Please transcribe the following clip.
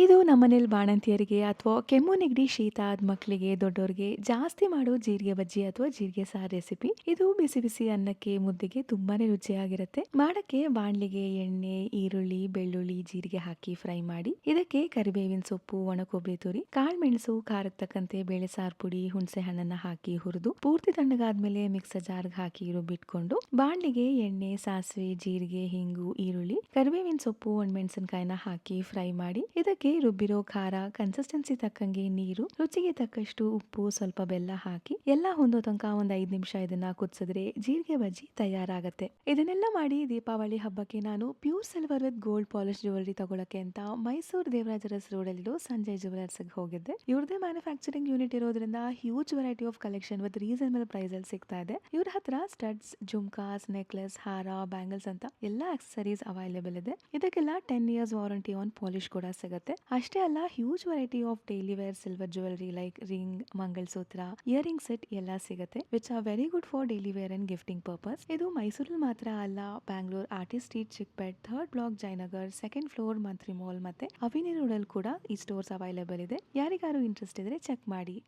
ಇದು ನಮ್ಮನೇಲಿ ಬಾಣಂತಿಯರಿಗೆ ಅಥವಾ ಕೆಮ್ಮು, ನೆಗಡಿ, ಶೀತ ಆದ ಮಕ್ಕಳಿಗೆ ದೊಡ್ಡೋರಿಗೆ ಜಾಸ್ತಿ ಮಾಡೋ ಜೀರಿಗೆ ಬಜ್ಜಿ ಅಥವಾ ಜೀರಿಗೆ ಸಾರು ರೆಸಿಪಿ. ಇದು ಬಿಸಿ ಬಿಸಿ ಅನ್ನಕ್ಕೆ ಮುದ್ದೆಗೆ ತುಂಬಾನೇ ರುಚಿಯಾಗಿರುತ್ತೆ. ಮಾಡಕ್ಕೆ ಬಾಣ್ಲಿಗೆ ಎಣ್ಣೆ, ಈರುಳ್ಳಿ ಜೀರಿಗೆ ಹಾಕಿ ಫ್ರೈ ಮಾಡಿ, ಇದಕ್ಕೆ ಕರಿಬೇವಿನ ಸೊಪ್ಪು ಒಣ ಕೊಬ್ಬರಿ ತುರಿ, ಕಾಳ್ಮೆಣಸು ಖಾರಕ್ ತಕ್ಕಂತೆ ಬೇಳೆ ಸಾರು ಪುಡಿ, ಹುಣಸೆ ಹಣ್ಣನ್ನ ಹಾಕಿ ಹುರಿದು, ಪೂರ್ತಿ ತಣ್ಣಗಾದ್ಮೇಲೆ ಮಿಕ್ಸರ್ ಜಾರ್ಗೆ ಹಾಕಿ ರುಬ್ಬಿಟ್ಕೊಂಡು, ಬಾಣ್ಲಿಗೆ ಎಣ್ಣೆ, ಸಾಸಿವೆ, ಜೀರಿಗೆ, ಹಿಂಗು, ಈರುಳ್ಳಿ, ಕರಿಬೇವಿನ ಸೊಪ್ಪು, ಒಣಮೆಣಸಿನಕಾಯಿನ ಹಾಕಿ ಫ್ರೈ ಮಾಡಿ, ಇದಕ್ಕೆ ರುಬ್ಬಿರೋ ಖಾರ ಕನ್ಸಿಸ್ಟೆನ್ಸಿ ತಕ್ಕಂಗೆ ನೀರು, ರುಚಿಗೆ ತಕ್ಕಷ್ಟು ಉಪ್ಪು, ಸ್ವಲ್ಪ ಬೆಲ್ಲ ಹಾಕಿ, ಎಲ್ಲ ಹೊಂದೋ ತನಕ ಒಂದ್ ಐದ್ ನಿಮಿಷ ಇದನ್ನ ಕುದಿಸಿದ್ರೆ ಜೀರಿಗೆ ಬಜ್ಜಿ ತಯಾರಾಗತ್ತೆ. ಇದನ್ನೆಲ್ಲ ಮಾಡಿ ದೀಪಾವಳಿ ಹಬ್ಬಕ್ಕೆ ನಾನು pure silver with gold polish jewellery ತಗೊಳಕ್ಕೆ ಅಂತ ಮೈಸೂರು ದೇವರಾಜ ರಸ್ ರೋಡ್ ಅಲ್ಲಿರೋ ಸಂಜಯ್ ಜುವೆಲರ್ಸ್ ಹೋಗಿದ್ದೆ. ಇವ್ರದೇ ಮ್ಯಾನುಫ್ಯಾಕ್ಚರಿಂಗ್ ಯೂನಿಟ್ ಇರೋದ್ರಿಂದ huge variety of collection with reasonable price ಅಲ್ಲಿ ಸಿಗ್ತಾ ಇದೆ. ಇವ್ರ ಹತ್ರ ಸ್ಟಡ್ಸ್ ಜುಮ್ಕಾಸ್ ನೆಕ್ಲೆಸ್ ಹಾರ ಬ್ಯಾಂಗಲ್ಸ್ ಅಂತ ಎಲ್ಲಾ ಆಕ್ಸೆಸರೀಸ್ ಅವೈಲೇಬಲ್ ಇದೆ. ಇದಕ್ಕೆಲ್ಲ ten years warranty on polish ಕೂಡ ಸಿಗುತ್ತೆ. ಅಷ್ಟೇ ಅಲ್ಲ huge variety of daily wear silver jewellery like ring mangalsutra earring set ಎಲ್ಲ ಸಿಗುತ್ತೆ which are very good for daily wear and gifting purpose ಇದು ಮೈಸೂರಲ್ಲಿ ಮಾತ್ರ ಅಲ್ಲ Bangalore artist street Chickpet third block Jayanagar second floor Mantri mall ಮತ್ತೆ ಅವಿನಿ ಕೂಡ ಈ stores available ಇದೆ. ಯಾರಿಗಾರು ಇಂಟ್ರೆಸ್ಟ್ ಇದ್ರೆ ಚೆಕ್ ಮಾಡಿ.